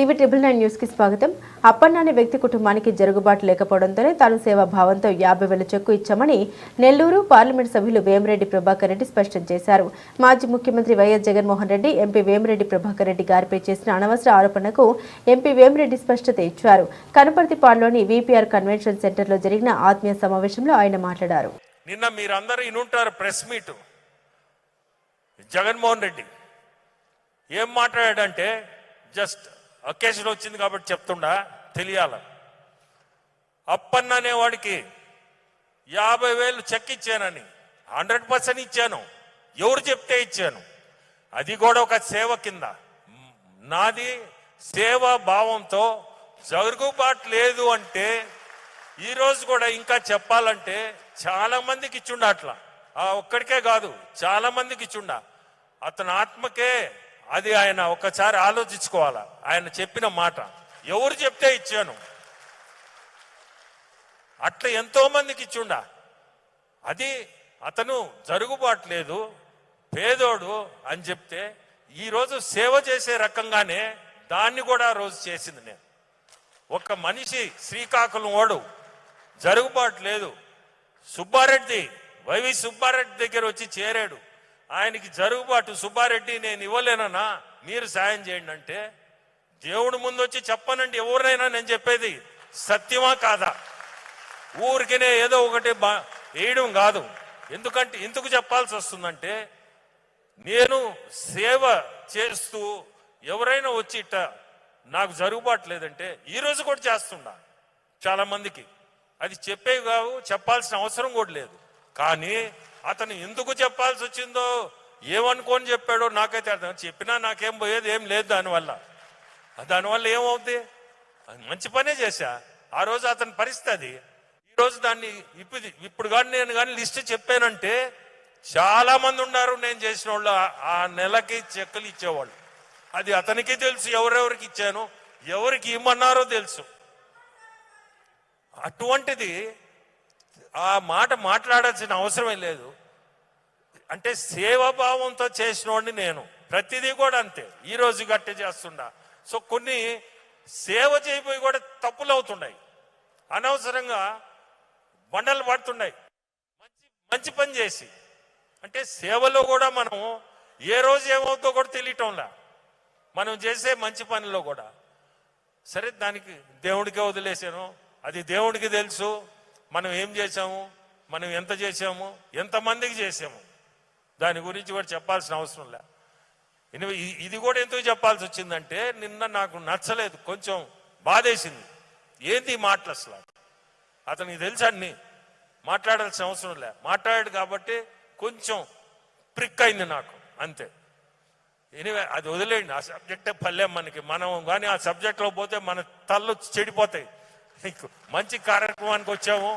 TV triple nine న్యూస్కి స్వాగతం. అప్పన్న వ్యక్తి కుటుంబానికి జరుగుబాటు లేకపోవడంతోనే తాను సేవా భావంతో యాభై వేల చెక్కు ఇచ్చామని నెల్లూరు పార్లమెంట్ సభ్యులు వేమిరెడ్డి ప్రభాకర్ రెడ్డి స్పష్టం చేశారు. మాజీ ముఖ్యమంత్రి వైఎస్ జగన్మోహన్ రెడ్డి ఎంపీ వేమిరెడ్డి ప్రభాకర్ రెడ్డి గారిపై చేసిన అనవసర ఆరోపణకు ఎంపీ వేమిరెడ్డి స్పష్టత ఇచ్చారు. కనపర్తిపాడులోని వీపీఆర్ కన్వెన్షన్ సెంటర్లో జరిగిన ఆత్మీయ సమావేశంలో ఆయన మాట్లాడారు. నిన్న మీరందరూ ఇనుంటారు ప్రెస్ మీట్. జగన్మోహన్ రెడ్డి ఏం మాట్లాడాడంటే జస్ట్ అకేషన్ వచ్చింది కాబట్టి చెప్తుండా తెలియాల. అప్పన్న అనేవాడికి యాభై వేలు చెక్ ఇచ్చానని హండ్రెడ్ పర్సెంట్ ఇచ్చాను ఎవరు చెప్తే ఇచ్చాను. అది కూడా ఒక సేవ కింద. నాది సేవా భావంతో జరుగుబాటు లేదు అంటే ఈరోజు కూడా ఇంకా చెప్పాలంటే చాలా మందికి ఇచ్చుండ అట్లా. ఆ ఒక్కడికే కాదు చాలా మందికి ఇచ్చుండ. అతని ఆత్మకే అది ఆయన ఒకసారి ఆలోచించుకోవాలా? ఆయన చెప్పిన మాట. ఎవరు చెప్తే ఇచ్చాను? అట్లా ఎంతో మందికి ఇచ్చుండా. అది అతను జరుగుబాటు లేదు పేదోడు అని చెప్తే ఈరోజు సేవ చేసే రకంగానే దాన్ని కూడా రోజు చేసింది నేను. ఒక మనిషి శ్రీకాకుళం ఓడు జరుగుబాటు లేదు. సుబ్బారెడ్డి వైవి సుబ్బారెడ్డి దగ్గర వచ్చి చేరాడు. ఆయనకి జరుగుబాటు సుబ్బారెడ్డి నేను ఇవ్వలేనన్నా మీరు సాయం చేయండి అంటే దేవుడు ముందు వచ్చి చెప్పనండి ఎవరైనా నేను చెప్పేది సత్యమా కాదా? ఊరికినే ఏదో ఒకటి బా వేయడం కాదు. ఎందుకంటే ఎందుకు చెప్పాల్సి వస్తుందంటే నేను సేవ చేస్తూ ఎవరైనా వచ్చి ఇట్ట నాకు జరుగుబాటు లేదంటే కూడా చేస్తుండా చాలా మందికి అది చెప్పేవి కావు చెప్పాల్సిన అవసరం కూడా లేదు. కానీ అతను ఎందుకు చెప్పాల్సి వచ్చిందో ఏమనుకోని చెప్పాడో నాకైతే అర్థం చెప్పినా నాకేం పోయేది ఏం లేదు దానివల్ల. దానివల్ల ఏమవుద్ది? అది మంచి పనే చేశా. ఆ రోజు అతని పరిస్థితి అది. ఈరోజు దాన్ని ఇప్పుడు ఇప్పుడు కానీ నేను కానీ లిస్ట్ చెప్పానంటే చాలా మంది ఉన్నారు నేను చేసిన వాళ్ళు. ఆ- ఆ నెలకి చెక్కులు ఇచ్చేవాళ్ళు. అది అతనికి తెలుసు ఎవరెవరికి ఇచ్చాను ఎవరికి ఇమ్మన్నారో తెలుసు. అటువంటిది ఆ మాట మాట్లాడాల్సిన అవసరమే లేదు. అంటే సేవాభావంతో చేసిన వాడిని నేను. ప్రతిదీ కూడా అంతే. ఈ రోజు గట్టే చేస్తుండా. సో కొన్ని సేవ చేయబోయి కూడా తప్పులు అవుతున్నాయి. అనవసరంగా బండలు పడుతున్నాయి. మంచి మంచి పని చేసి. అంటే సేవలో కూడా మనం ఏ రోజు ఏమవుతుందో కూడా తెలియటంలా. మనం చేసే మంచి పనిలో కూడా. సరే దానికి దేవుడికే వదిలేసాను. అది దేవుడికి తెలుసు. మనం ఏం చేశాము? మనం ఎంత చేశాము? ఎంతమందికి చేసాము దాని గురించి కూడా చెప్పాల్సిన అవసరం లే. ఇది కూడా ఎందుకు చెప్పాల్సి వచ్చిందంటే నిన్న నాకు నచ్చలేదు కొంచెం బాధేసింది. ఏంది మాటలు అసలు? అతనికి తెలుసు అన్ని? మాట్లాడాల్సిన అవసరం లే. మాట్లాడాడు కాబట్టి కొంచెం ప్రిక్ అయింది నాకు అంతే. ఎనివే అది వదిలేయండి. ఆ సబ్జెక్టే పల్లెం మనకి. మనం కానీ ఆ సబ్జెక్ట్లో పోతే మన తల్లు చెడిపోతాయి. నీకు మంచి కార్యక్రమానికి వచ్చాము